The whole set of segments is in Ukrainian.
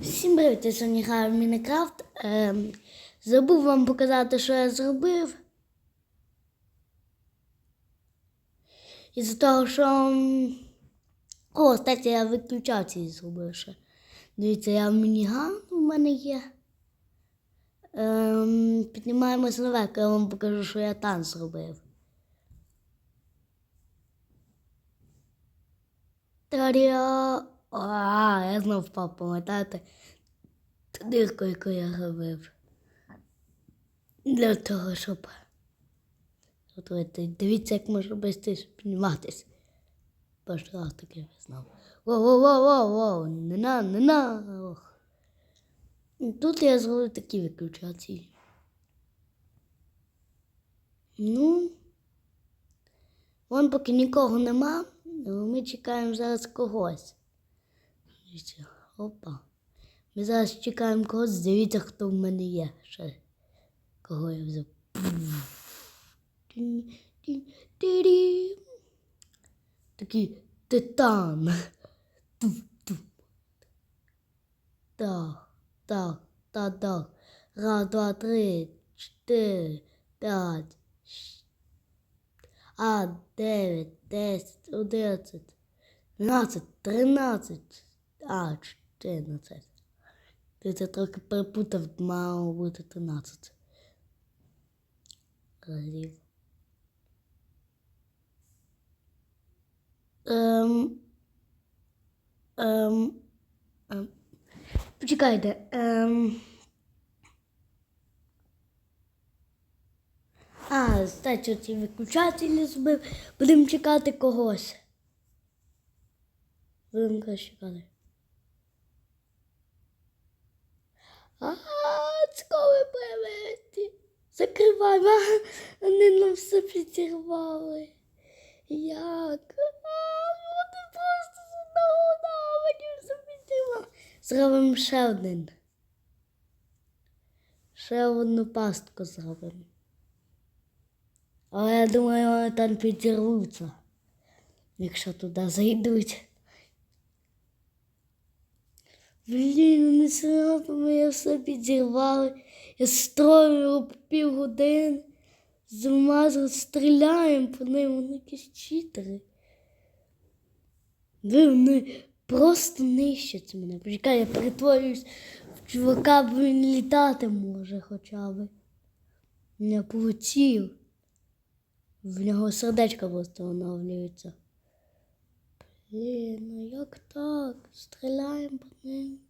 Всім привіт, сьогодні граю в Мінecraft. Ем, забув вам показати, що я зробив. Із-за того, що. О, кстати, я виключації зробив ще. Дивіться, я в мініган у мене є. Ем, піднімаємось наверх, я вам покажу, що я там зробив. Таря. А, я знов впав, пам'ятаєте? Ту дирку, яку я робив. Для того, щоб. Дивіться, як можна швидше підніматися. Раз таке знав. Воу-воу-воу-воу, не на, не на. Тут я зробив такі виключації. Ну, вон поки нікого нема, ми чекаємо зараз когось. Дивіться, опа. Ми зараз чекаємо когось, дивіться, хто в мене є ще. Кого я взяв. Такий титан. Так, так, так, так. Раз, два, три, чотири, п'ять. А, дев'ять, десять, одинадцять, дванадцять, тринадцять. А, чотирнадцять. Ти це трохи перепутав, мало бути тринадцять. Разів. Ем, ем. Почекайте. Ем. А, кстати, ці виключателі зробив. Будемо чекати когось. Будемо когось чекати. А, цікаві привети. Закривай, вони нам все підірвали. Як? Вони просто з одного наводів все підірвали. Зробимо ще один. Ще одну пастку зробимо. Але я думаю, вони там підірвуться, якщо туди зайдуть. Блін, вони одно мене все підірвали. Я строю півгодини. Зумазу стріляємо по ним, вони якісь читери. Ви вони просто нищать мене. Почекай, я перетворююсь в чувака, бо він літати може хоча б. Не полетів. В нього сердечко просто оновлюється. Блін, ну як так? Стріляємо по ним.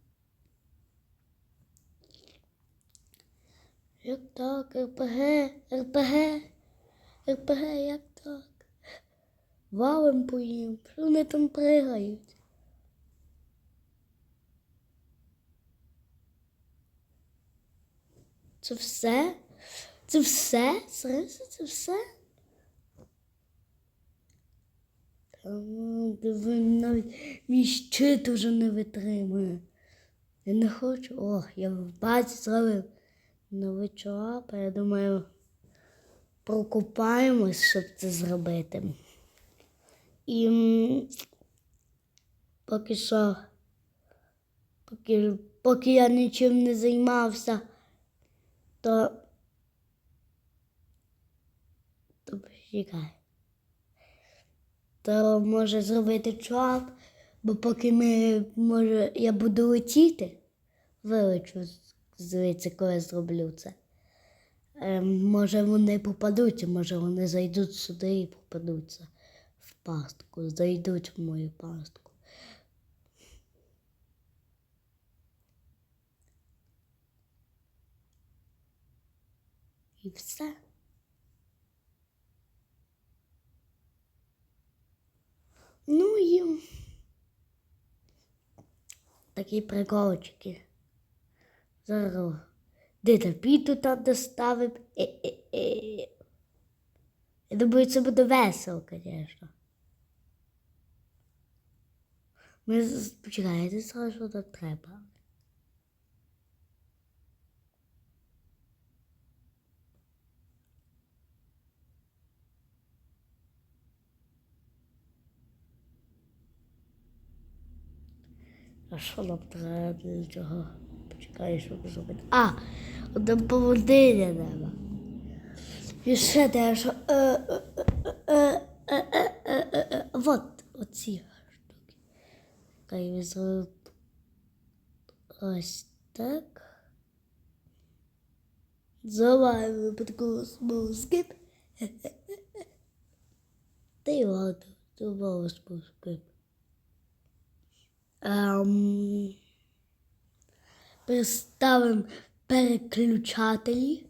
Як так? РПГ, РПГ, РПГ, як так? Валим по їм, що вони там пригають? Це все? Це все? Серйозно, це все? Та ну, диви, навіть мій щит уже не витримує. Я не хочу. Ох, я в баці зробив новий чолап, я думаю, прокопаємось, щоб це зробити. І поки що, поки, поки я нічим не займався, то. То почекай. То може зробити чоп, бо поки ми, може, я буду летіти, вилечу звідси, коли зроблю це. Ем, може вони попадуть, може вони зайдуть сюди і попадуться в пастку, зайдуть в мою пастку. І все. Ну і такі приколчики. Зараз дитапіту піту там доставив. Я думаю, це буде весело, звісно. Ми зараз що тут треба. А що нам треба для цього? Почекай, що зробити. А, нам поводиня треба. І ще треба, що... Вот, оці штуки. Чекай, ми зробимо ось так. Зламаємо випадково знову скип. Та й ладно, знову спускаємо. Ем, Представимо переключателі.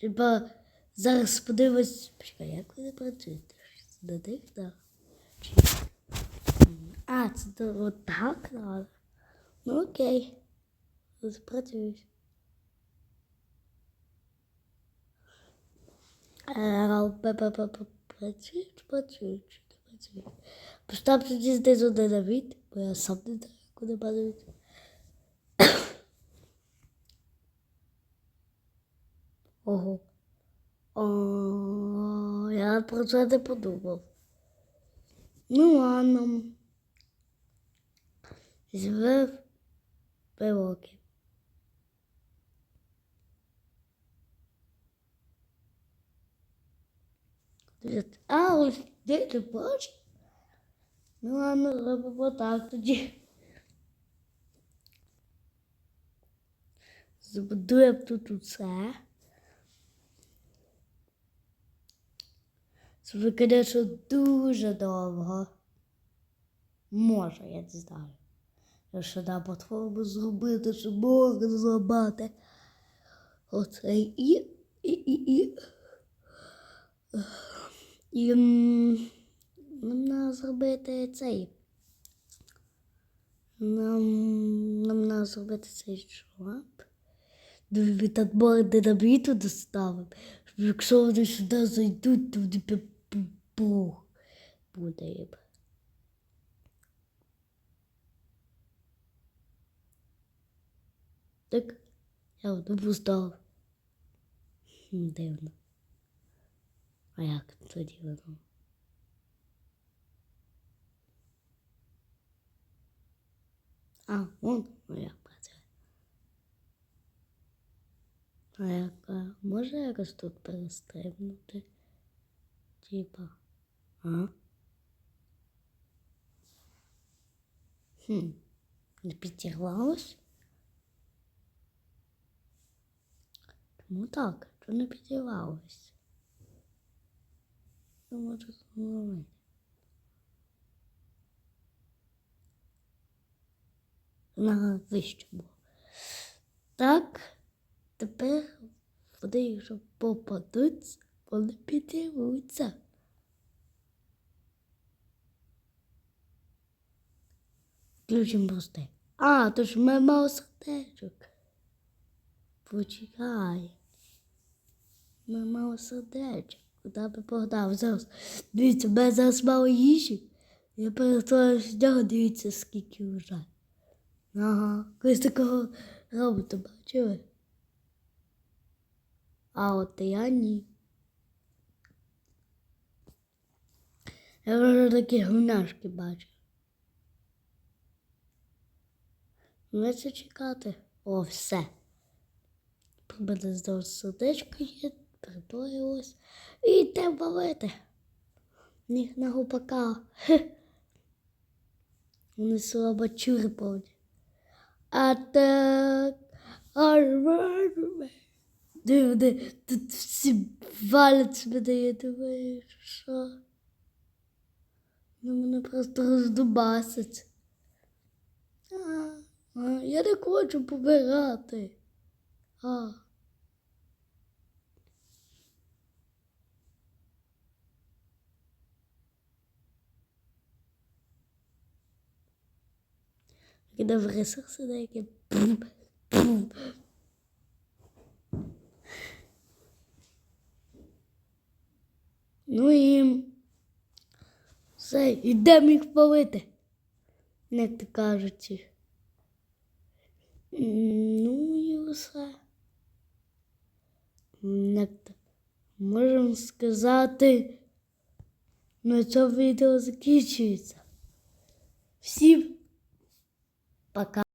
Типа зараз подивимось. Почекай, як вони працюють? На них так. А, це то от так треба. Ну окей. Спрацюють. Е, Працюють, працюють, працюють. Постав тоді знизу не навіть, бо я сам не знаю, куди падають. Ого. О, я про це не подумав. Ну ладно. Звив пивоки. А, ось де ти? Ну ладно, робимо так тоді. Збудуємо тут усе. Це, звісно, дуже довго. Може, я не знаю. Я ще на платформу зробити, щоб можна зламати. Оце і, і, і, і. І нам зробити цей. Нам, нам треба зробити цей шваб. Ми так борди на біту доставимо. Якщо вони сюди зайдуть, то вони пух буде їм. Так, я одну поставив. Дивно. А як тоді воно? А, вон, ну як працює. А як, а, може якось тут перестрибнути? Типа. А? Хм, не підірвалось? Чому так? Чому не підірвалось? Ну, може, знову. На вище було. Так, тепер вони, якщо попадуть, вони підірвуться. Включимо просте. А, то ж ми мав сердечок. Почекай. Ми мало сердечок. Куди би погнав зараз? Дивіться, в мене зараз мало їжі. Я перестала з нього, дивіться, скільки вже. Ага, колись такого робота бачили. А от я ні. Я вже такі гумняшки бачив. Ну, це чекати. О, все. Прибуде здав сердечко є, притворилось. І йде валити. Ніг на гупака. Вони слабачури повні. А так. Диви, тут всі валять мене, я думаю, що. Ну, мене просто роздубасить. Я не хочу помирати. А. Такі добрі ресурси деякі. Ну і все, ідемо їх палити, як то кажуть. Ну і все. Як то можемо сказати, на цьому відео закінчується. Всім пока.